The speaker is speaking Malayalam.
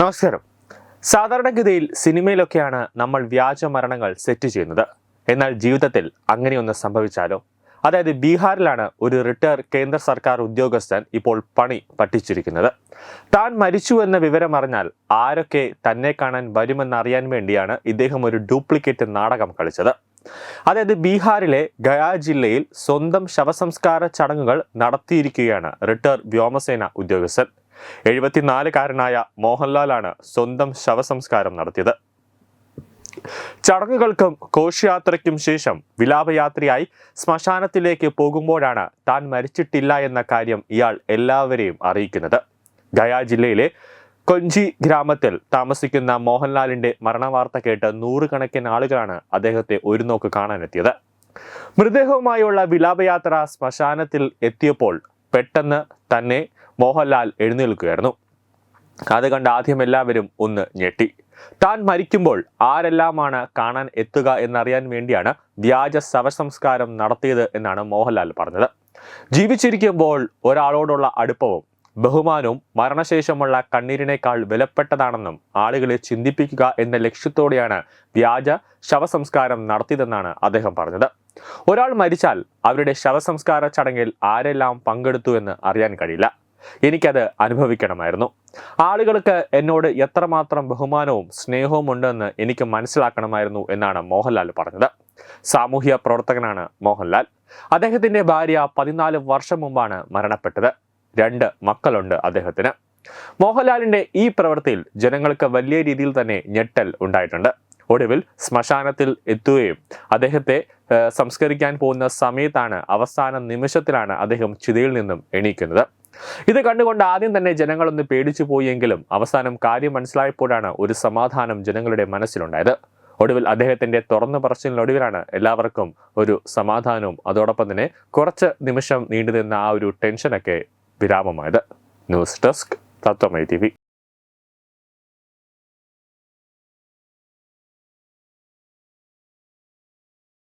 നമസ്കാരം. സാധാരണഗതിയിൽ സിനിമയിലൊക്കെയാണ് നമ്മൾ വ്യാജ മരണങ്ങൾ സെറ്റ് ചെയ്യുന്നത്. എന്നാൽ ജീവിതത്തിൽ അങ്ങനെയൊന്ന് സംഭവിച്ചാലോ? അതായത് ബീഹാറിലാണ് ഒരു റിട്ടയർ കേന്ദ്ര സർക്കാർ ഉദ്യോഗസ്ഥൻ ഇപ്പോൾ പണി പറ്റിച്ചിരിക്കുന്നത്. താൻ മരിച്ചു എന്ന വിവരം അറിഞ്ഞാൽ ആരൊക്കെ തന്നെ കാണാൻ വരുമെന്നറിയാൻ വേണ്ടിയാണ് ഇദ്ദേഹം ഒരു ഡ്യൂപ്ലിക്കേറ്റ് നാടകം കളിച്ചത്. അതായത് ബീഹാറിലെ ഗയാ ജില്ലയിൽ സ്വന്തം ശവസംസ്കാര ചടങ്ങുകൾ നടത്തിയിരിക്കുകയാണ് റിട്ടയർ വ്യോമസേന ഉദ്യോഗസ്ഥൻ. എഴുപത്തിനാലുകാരനായ മോഹൻലാലാണ് സ്വന്തം ശവസംസ്കാരം നടത്തിയത്. ചടങ്ങുകൾക്കും ഘോഷയാത്രയ്ക്കും ശേഷം വിലാപയാത്രയായി ശ്മശാനത്തിലേക്ക് പോകുമ്പോഴാണ് താൻ മരിച്ചിട്ടില്ല എന്ന കാര്യം ഇയാൾ എല്ലാവരെയും അറിയിക്കുന്നത്. ഗയ ജില്ലയിലെ കൊഞ്ചി ഗ്രാമത്തിൽ താമസിക്കുന്ന മോഹൻലാലിന്റെ മരണവാർത്ത കേട്ട് നൂറുകണക്കിന് ആളുകളാണ് അദ്ദേഹത്തെ ഒരു നോക്ക് കാണാനെത്തിയത്. മൃതദേഹവുമായുള്ള വിലാപയാത്ര ശ്മശാനത്തിൽ എത്തിയപ്പോൾ പെട്ടെന്ന് തന്നെ മോഹൻലാൽ എഴുന്നേൽക്കുകയായിരുന്നു. അത് കണ്ട് ആദ്യം എല്ലാവരും ഒന്ന് ഞെട്ടി. താൻ മരിക്കുമ്പോൾ ആരെല്ലാമാണ് കാണാൻ എത്തുക എന്നറിയാൻ വേണ്ടിയാണ് വ്യാജ ശവസംസ്കാരം നടത്തിയത് എന്നാണ് മോഹൻലാൽ പറഞ്ഞത്. ജീവിച്ചിരിക്കുമ്പോൾ ഒരാളോടുള്ള അടുപ്പവും ബഹുമാനവും മരണശേഷമുള്ള കണ്ണീരിനേക്കാൾ വിലപ്പെട്ടതാണെന്നും ആളുകളെ ചിന്തിപ്പിക്കുക എന്ന ലക്ഷ്യത്തോടെയാണ് വ്യാജ ശവസംസ്കാരം നടത്തിയതെന്നാണ് അദ്ദേഹം പറഞ്ഞത്. ഒരാൾ മരിച്ചാൽ അവരുടെ ശവസംസ്കാര ചടങ്ങിൽ ആരെല്ലാം പങ്കെടുത്തു എന്ന് അറിയാൻ കഴിയില്ല. എനിക്കത് അനുഭവിക്കണമായിരുന്നു. ആളുകൾക്ക് എന്നോട് എത്രമാത്രം ബഹുമാനവും സ്നേഹവും ഉണ്ടെന്ന് എനിക്ക് മനസ്സിലാക്കണമായിരുന്നു എന്നാണ് മോഹൻലാൽ പറഞ്ഞത്. സാമൂഹ്യ പ്രവർത്തകനാണ് മോഹൻലാൽ. അദ്ദേഹത്തിന്റെ ഭാര്യ പതിനാല് വർഷം മുമ്പാണ് മരണപ്പെട്ടത്. രണ്ട് മക്കളുണ്ട് അദ്ദേഹത്തിന്. മോഹൻലാലിന്റെ ഈ പ്രവൃത്തിയിൽ ജനങ്ങൾക്ക് വലിയ രീതിയിൽ തന്നെ ഞെട്ടൽ ഉണ്ടായിട്ടുണ്ട്. ഒടുവിൽ ശ്മശാനത്തിൽ എത്തുകയും അദ്ദേഹത്തെ സംസ്കരിക്കാൻ പോകുന്ന സമയത്താണ് അവസാന നിമിഷത്തിലാണ് അദ്ദേഹം ചിതയിൽ നിന്നും എണീക്കുന്നത്. ഇത് കണ്ടുകൊണ്ട് ആദ്യം തന്നെ ജനങ്ങളൊന്ന് പേടിച്ചു പോയെങ്കിലും അവസാനം കാര്യം മനസ്സിലായപ്പോഴാണ് ഒരു സമാധാനം ജനങ്ങളുടെ മനസ്സിലുണ്ടായത്. ഒടുവിൽ അദ്ദേഹത്തിന്റെ തുറന്നു പറച്ചിലിനൊടുവിലാണ് എല്ലാവർക്കും ഒരു സമാധാനവും അതോടൊപ്പം തന്നെ കുറച്ച് നിമിഷം നീണ്ടുനിന്ന ആ ഒരു ടെൻഷനൊക്കെ വിരാമമായത്. ന്യൂസ് ഡെസ്ക് തത്വമൈ ടി